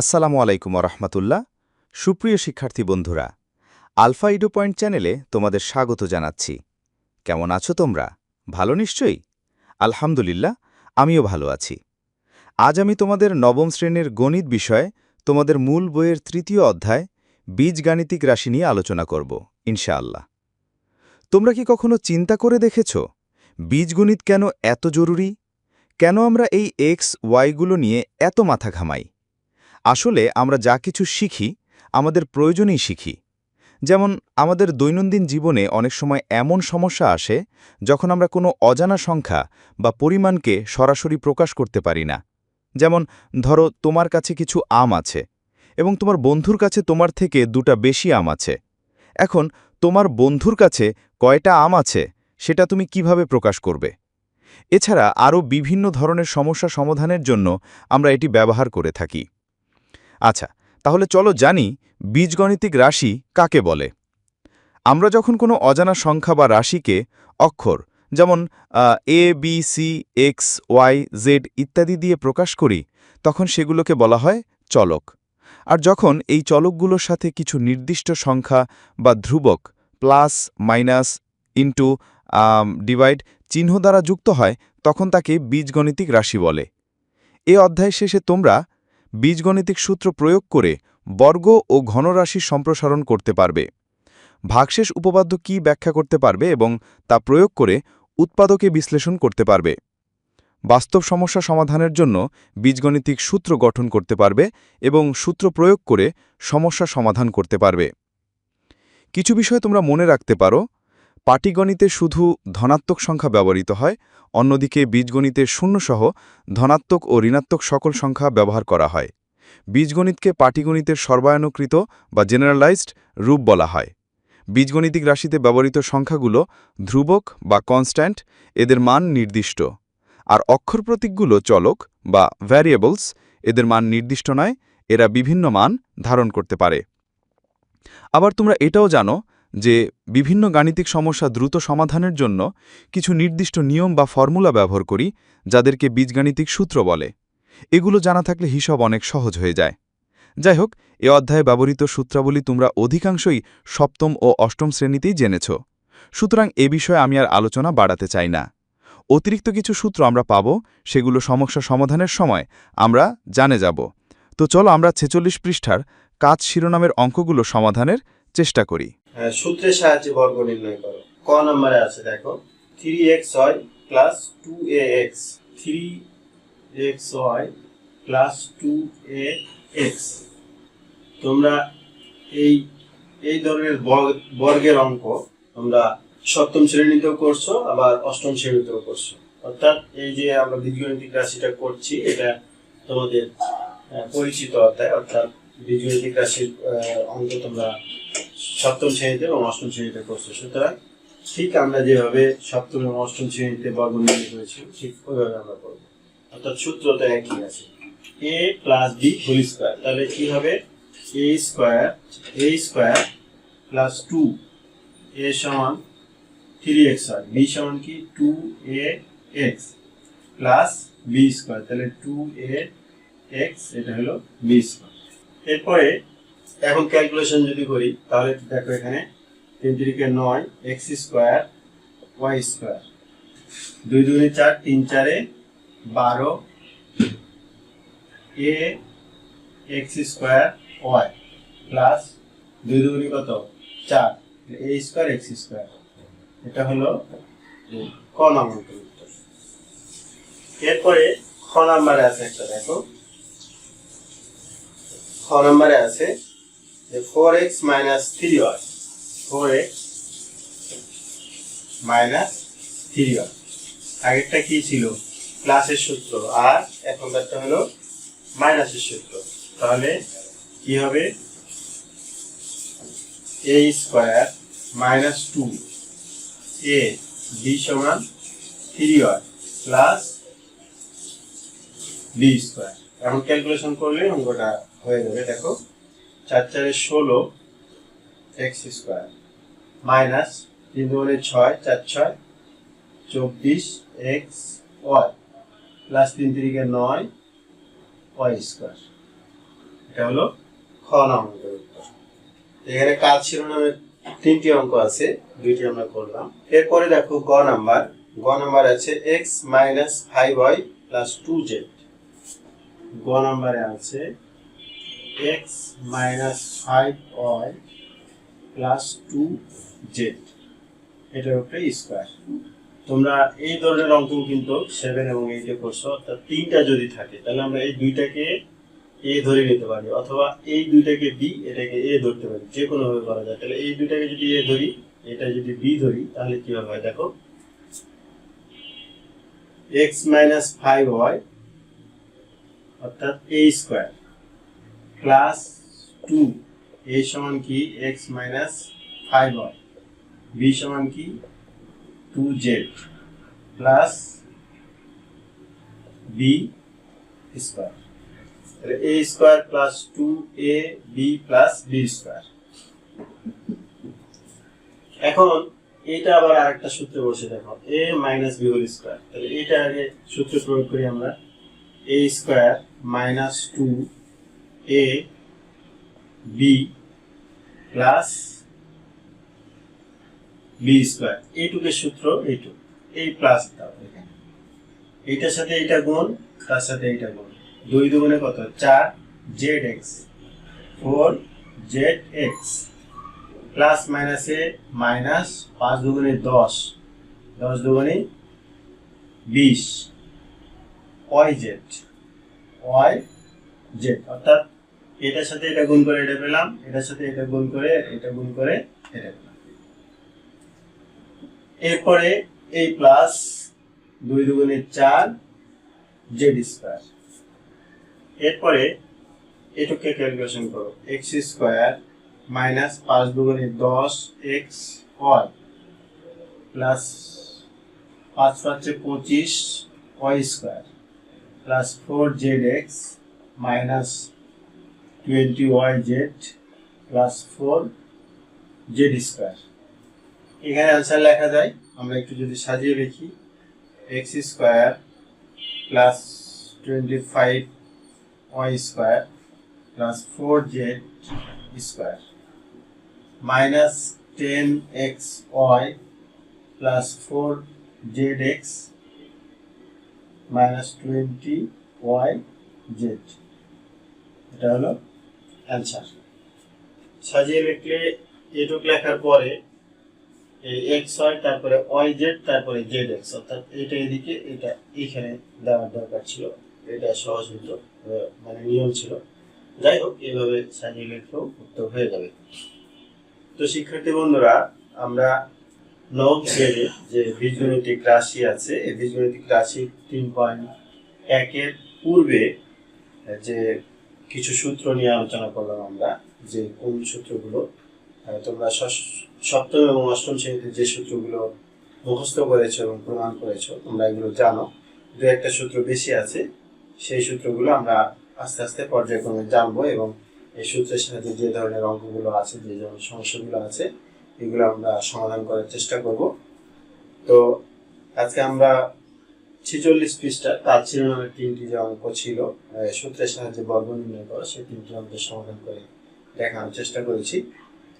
আসসালামু আলাইকুম রহমতুল্লাহ সুপ্রিয় শিক্ষার্থী বন্ধুরা, আলফা ইডো পয়েন্ট চ্যানেলে তোমাদের স্বাগত জানাচ্ছি। কেমন আছো তোমরা? ভালো নিশ্চয়ই? আলহামদুলিল্লাহ, আমিও ভালো আছি। আজ আমি তোমাদের নবম শ্রেণির গণিত বিষয়ে তোমাদের মূল বইয়ের তৃতীয় অধ্যায়, বীজগাণিতিক রাশি নিয়ে আলোচনা করব, ইনশাআল্লাহ। তোমরা কি কখনো চিন্তা করে দেখেছ, বীজগণিত কেন এত জরুরি? কেন আমরা এই এক্স ওয়াইগুলো নিয়ে এত মাথা ঘামাই? আসলে আমরা যা কিছু শিখি, আমাদের প্রয়োজনেই শিখি। যেমন, আমাদের দৈনন্দিন জীবনে অনেক সময় এমন সমস্যা আসে, যখন আমরা কোনো অজানা সংখ্যা বা পরিমাণকে সরাসরি প্রকাশ করতে পারি না। যেমন, ধরো, তোমার কাছে কিছু আম আছে, এবং তোমার বন্ধুর কাছে তোমার থেকে দুটা বেশি আম আছে। এখন, তোমার বন্ধুর কাছে কয়টা আম আছে, সেটা তুমি কীভাবে প্রকাশ করবে? এছাড়া আরও বিভিন্ন ধরনের সমস্যা সমাধানের জন্য আমরা এটি ব্যবহার করে থাকি। আচ্ছা তাহলে চলো জানি বীজগণিতিক রাশি কাকে বলে। আমরা যখন কোনো অজানা সংখ্যা বা রাশিকে অক্ষর, যেমন A, B, C, X, Y, Z ইত্যাদি দিয়ে প্রকাশ করি, তখন সেগুলোকে বলা হয় চলক। আর যখন এই চলকগুলোর সাথে কিছু নির্দিষ্ট সংখ্যা বা ধ্রুবক প্লাস, মাইনাস, ইন্টু ডিভাইড চিহ্ন দ্বারা যুক্ত হয়, তখন তাকে বীজগণিতিক রাশি বলে। এ অধ্যায় শেষে তোমরা বীজগণিতিক সূত্র প্রয়োগ করে বর্গ ও ঘনরাশি সম্প্রসারণ করতে পারবে। ভাগশেষ উপপাদ্য কি ব্যাখ্যা করতে পারবে এবং তা প্রয়োগ করে উৎপাদকে বিশ্লেষণ করতে পারবে? বাস্তব সমস্যা সমাধানের জন্য বীজগণিতিক সূত্র গঠন করতে পারবে এবং সূত্র প্রয়োগ করে সমস্যা সমাধান করতে পারবে। কিছু বিষয় তোমরা মনে রাখতে পারো পাটিগণিতে শুধু ধনাত্মক সংখ্যা ব্যবহৃত হয়, অন্যদিকে বীজগণিতে শূন্যসহ ধনাত্মক ও ঋণাত্মক সকল সংখ্যা ব্যবহার করা হয়। বীজগণিতকে পাটিগণিতের সর্বায়নকৃত বা জেনারেলাইজড রূপ বলা হয়। বীজগণিতিক রাশিতে ব্যবহৃত সংখ্যাগুলো ধ্রুবক বা কনস্ট্যান্ট এদের মান নির্দিষ্ট। আর অক্ষর প্রতীকগুলো চলক বা ভ্যারিয়েবলস এদের মান নির্দিষ্ট নয়, এরা বিভিন্ন মান ধারণ করতে পারে। আবার তোমরা এটাও জানো যে বিভিন্ন গাণিতিক সমস্যা দ্রুত সমাধানের জন্য কিছু নির্দিষ্ট নিয়ম বা ফর্মুলা ব্যবহার করি, যাদেরকে বীজগাণিতিক সূত্র বলে। এগুলো জানা থাকলে হিসাব অনেক সহজ হয়ে যায়। যাই হোক এ অধ্যায়ে ব্যবহৃত সূত্রাবলী তোমরা অধিকাংশই সপ্তম ও অষ্টম শ্রেণীতেই জেনেছ। সুতরাং এ বিষয়ে আমি আর আলোচনা বাড়াতে চাই না। অতিরিক্ত কিছু সূত্র আমরা পাব, সেগুলো সমস্যা সমাধানের সময় আমরা জানে যাব। তো চলো আমরা ছেচল্লিশ পৃষ্ঠার কাজ শিরোনামের অঙ্কগুলো সমাধানের চেষ্টা করি। সূত্রের সাহায্যে বর্গ নির্ণয় করো। ক নম্বরে আছে, দেখো three X Y plus two A X three X Y plus two A X তোমরা এই এই ধরনের বর্গ- বর্গের অঙ্ক তোমরা সপ্তম শ্রেণীতেও করছ, আবার অষ্টম শ্রেণীতেও করছ। অর্থাৎ এই যে আমরা বীজগণিতিক রাশিটা করছি, এটা তোমাদের পরিচিত অধ্যায়, অর্থাৎ বীজগণিতিক রাশির অঙ্ক তোমরা সপ্তম শ্রেণীতে এবং অষ্টম শ্রেণীতে করছে সুতরাং ঠিক আমরা যেভাবে সপ্তম এবং অষ্টম শ্রেণীতে বর্গ নির্ণয় করেছি, ঠিক ওইভাবে আমরা করব। অর্থাৎ সূত্র তো একই আছে। A plus B whole square তাহলে কি হবে? A square A square plus two A সমান থ্রি এক্স হয় বি সমান কি? Two A X plus B square তাহলে টু এ এক্স এটা হলো বি স্কোয়ার এরপরে এখন ক্যালকুলেশন যদি করি, তাহলে দেখো এখানে তিন তিরিকে নয় এক্স স্কোয়ার ওয়াই স্কোয়ার দুই দুই চার, তিন চারে বারো। A X square Y plus দুই দুগুনি কত? চার। এ স্কোয়ার এক্স স্কোয়ার এটা হলো ক নম্বর এরপরে খ নাম্বারে আছে একটা, দেখো। খ নাম্বারে আছে যে four X minus three Y four X minus three Y আগেরটা কি ছিল? প্লাসের সূত্র। আর এখনকারটা হলো মাইনাসের সূত্র। তাহলে কি হবে? A square minus two A B সমান three Y plus B square এখন ক্যালকুলেশন করলে অঙ্কটা হয়ে যাবে। দেখো চার চারে ষোলো এক্স স্কোয়ার। মাইনাস তিন দুগুণে ছয়, চার ছয়, চব্বিশ এক্স ওয়াই। প্লাস তিন তিরিকে নয়, ওয়াই স্কোয়ার। এটা হলো খ নম্বরের এখানে কাজ শিরোনামের তিনটি অঙ্ক আছে, দুইটি আমরা করলাম। এরপরে দেখো গ নাম্বার। গ নাম্বার আছে X minus five Y plus two Z. গ নাম্বারে আছে X minus five Y plus two Z এটার উপরে স্কোয়ার তোমরা এই ধরনের অঙ্ক কিন্তু সেভেন এবং এইটে করছ, অর্থাৎ তিনটা যদি থাকে, তাহলে আমরা এই দুইটাকে এ ধরে নিতে পারি, অথবা এই দুইটাকে বি এটাকে এ ধরতে পারি, যে কোনোভাবে করা যায়। তাহলে এই দুইটাকে যদি এ ধরি, এটা যদি বি ধরি, তাহলে কি হয় দেখো? এক্স মাইনাস ফাইভ হয় অর্থাৎ A square plus two A সমান কি? এক্স মাইনাস ফাইভ হয়। বি সমান কি? Two Z plus B square তাহলে A square plus two A B plus B square এখন এটা আবার আরেকটা সূত্রে বসে দেখো। A minus B whole square তাহলে এটা আগে সূত্র প্রয়োগ করি আমরা। A square minus two A B plus B square এইটুকের সূত্র এইটুক। এই প্লাস দাও এখানে। এইটার সাথে এইটা গুণ, তার সাথে এইটা গুণ। দুই দুগুণে কত? চার Z X four Z X plus মাইনাসে মাইনাস পাঁচ দুগুণে দশ। দশ দুগুণে বিশ। ওয়াই জেড ওয়াই জেড অর্থাৎ এটার সাথে এটা গুণ করে এটা পেলাম, এটার সাথে এটা গুণ করে এটা গুণ করে এটা পেলাম। এরপরে এই প্লাস দুই দুগুণে চার জেড স্কোয়ার এরপরে এটুকে ক্যালকুলেশন করো। এক্স স্কোয়ার মাইনাস পাঁচ দুগুণে দশ এক্স ওয়াই প্লাস পাঁচ পাঁচে পঁচিশ Y square plus four Z X minus twenty Y Z plus four Z square এখানে অ্যান্সার লেখা যায়, আমরা একটু যদি সাজিয়ে লিখি X square plus twenty five Y square plus four Z square minus ten X Y plus four Z X minus twenty Y Z এটা হলো অ্যান্সার সাজিয়ে লিখলে এটুক লেখার পরে এক্স হয়, তারপরে ওয়াই জেড তারপরে জেড এক্স অর্থাৎ এটা এদিকে, এটা এখানে দেওয়ার দরকার ছিল। এটা সহজ হতো মানে নিয়ম ছিল। যাই হোক এইভাবে সাজিয়ে লিখলেও উত্তর হয়ে যাবে। তো শিক্ষার্থী বন্ধুরা, আমরা নবম শ্রেণির যে বীজগণিতিক রাশি আছে, এই বীজগণিতিক রাশি তিন পয়েন্ট একের পূর্বে যে কিছু সূত্র নিয়ে আলোচনা করলাম আমরা, যে কোন সূত্রগুলো তোমরা সপ্তম এবং অষ্টম শ্রেণীতে যে সূত্রগুলো মুখস্থ করেছ এবং প্রমাণ করেছ, তোমরা এগুলো জানো। দু একটা সূত্র বেশি আছে, সেই সূত্রগুলো আমরা আস্তে আস্তে পর্যায়ক্রমে জানব এবং এই সূত্রের সাথে যে ধরনের অঙ্কগুলো আছে, যে ধরনের সমস্যাগুলো আছে, এগুলো আমরা সমাধান করার চেষ্টা করব। তো আজকে আমরা ছেচল্লিশ পৃষ্ঠা, তার শিরোনামের তিনটি যে অঙ্ক ছিল সূত্রের সাহায্যে বর্গ নির্ণয় করা, সেই তিনটি অঙ্কের সমাধান করে দেখানোর চেষ্টা করেছি।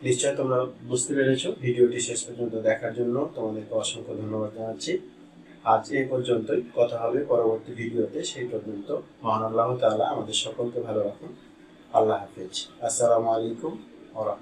নিশ্চয় তোমরা বুঝতে পেরেছ, ভিডিওটি শেষ পর্যন্ত দেখার জন্য তোমাদেরকে অসংখ্য ধন্যবাদ জানাচ্ছি। আজ এ পর্যন্তই, কথা হবে পরবর্তী ভিডিওতে, সেই পর্যন্ত মহান আল্লাহ তাআলা আমাদের সকলকে ভালো রাখুন। আল্লাহ হাফেজ। আসসালামু আলাইকুম ওয়া